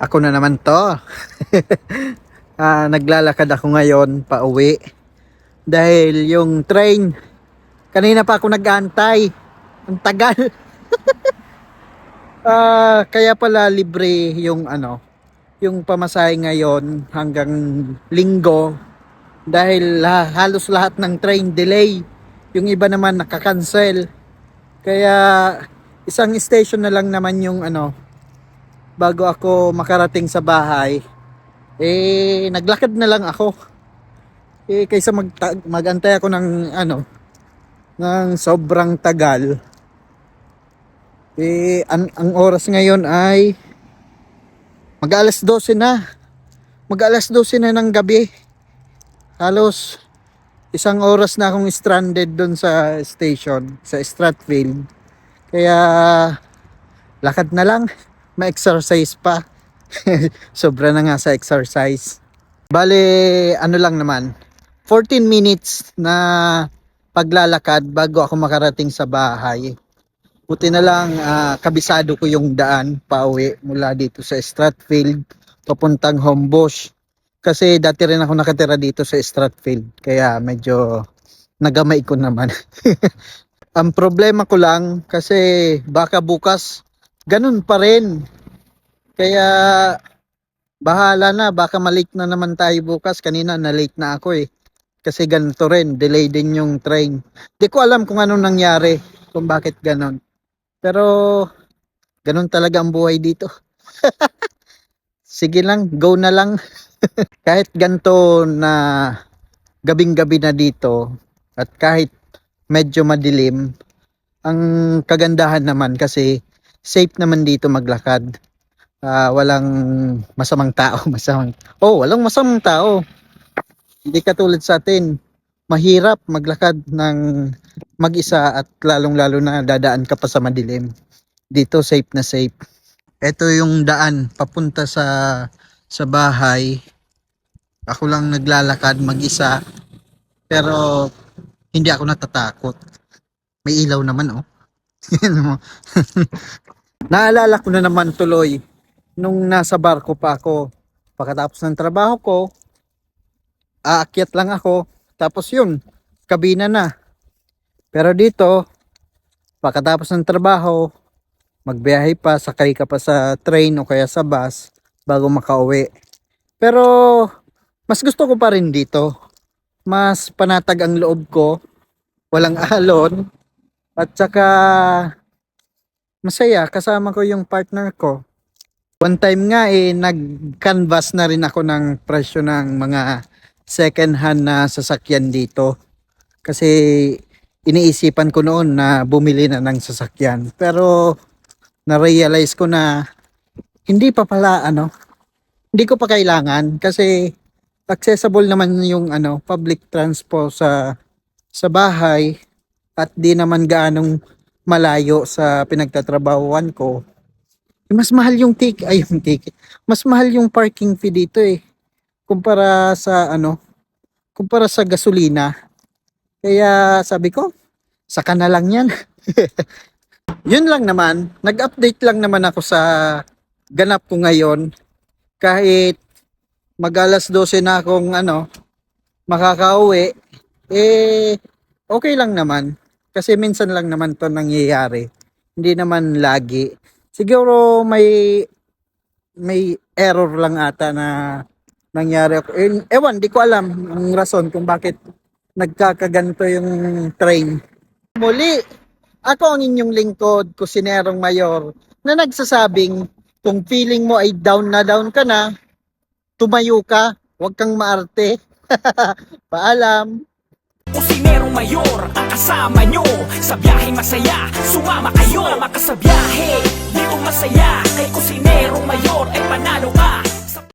Ako na naman to. Ah, naglalakad ako ngayon pa uwi. Dahil yung train, kanina pa ako nag-aantay. Ang tagal. Ah, kaya pala libre yung ano, yung pamasahe ngayon hanggang linggo. Dahil la- halos lahat ng train delay. Yung iba naman nakakancel. Kaya isang station na lang naman yung ano, bago ako makarating sa bahay, eh, naglakad na lang ako. Eh, kaysa mag magantay ako ng, ano, ng sobrang tagal. Eh, ang, ang oras ngayon ay mag alas 12 na. Mag alas 12 na ng gabi. Halos isang oras na akong stranded doon sa station, sa Stratfield. Kaya, lakad na lang. Ma-exercise pa. Sobra na nga sa exercise. Bale, ano lang naman, 14 minutes na paglalakad bago ako makarating sa bahay. Buti na lang ah, kabisado ko yung daan pauwi mula dito sa Stratfield papuntang Homebush. Kasi dati rin ako nakatira dito sa Stratfield kaya medyo nagamay ko naman. Ang problema ko lang kasi baka bukas ganun pa rin. Kaya bahala na, baka malate na naman tayo bukas. Kanina na late na ako eh. Kasi ganito rin, delay din yung train. Di ko alam kung anong nangyari, kung bakit ganon. Pero ganon talaga ang buhay dito. Sige lang, go na lang. kahit ganito na gabing-gabi na dito at kahit medyo madilim, ang kagandahan naman kasi safe naman dito maglakad ah, walang masamang tao, masamang. Oh, walang masamang tao. Hindi katulad sa atin. Mahirap maglakad ng mag-isa at lalong-lalo na dadaan ka pa sa madilim. Dito safe na safe. Ito yung daan papunta sa sa bahay. Ako lang naglalakad mag-isa. Pero hindi ako natatakot. May ilaw naman oh. Naalala ko na naman tuloy nung nasa barko pa ako. Pagkatapos ng trabaho ko, aakyat lang ako. Tapos yun, kabina na. Pero dito, pagkatapos ng trabaho, magbiyahe pa, sakay ka pa sa train o kaya sa bus bago makauwi. Pero mas gusto ko pa rin dito. Mas panatag ang loob ko. Walang alon. At saka masaya kasama ko yung partner ko. One time nga eh, nag-canvas na rin ako ng presyo ng mga second hand na sasakyan dito. Kasi iniisipan ko noon na bumili na ng sasakyan. Pero na-realize ko na hindi pa pala ano, hindi ko pa kailangan kasi accessible naman yung ano, public transport sa sa bahay at di naman gaanong malayo sa pinagtatrabahuan ko. Mas mahal yung ticket, ay yung ticket. Mas mahal yung parking fee dito eh. Kumpara sa ano, kumpara sa gasolina. Kaya sabi ko, saka na lang yan. Yun lang naman, nag-update lang naman ako sa ganap ko ngayon. Kahit mag-alas 12 na akong ano, makakauwi, eh, okay lang naman. Kasi minsan lang naman to nangyayari. Hindi naman lagi. Siguro may may error lang ata na nangyari ewan, di ko alam ang rason kung bakit nagkakaganto yung train. Muli, ako ang inyong lingkod, kusinerong mayor, na nagsasabing kung feeling mo ay down na down ka na, tumayo ka, huwag kang maarte. Paalam. Kusinerong mayor ang kasama nyo. Sa biyaheng masaya, sumama kayo. Sumama ka sa biyahe, di masaya. Kay kusinerong mayor ay panalo ka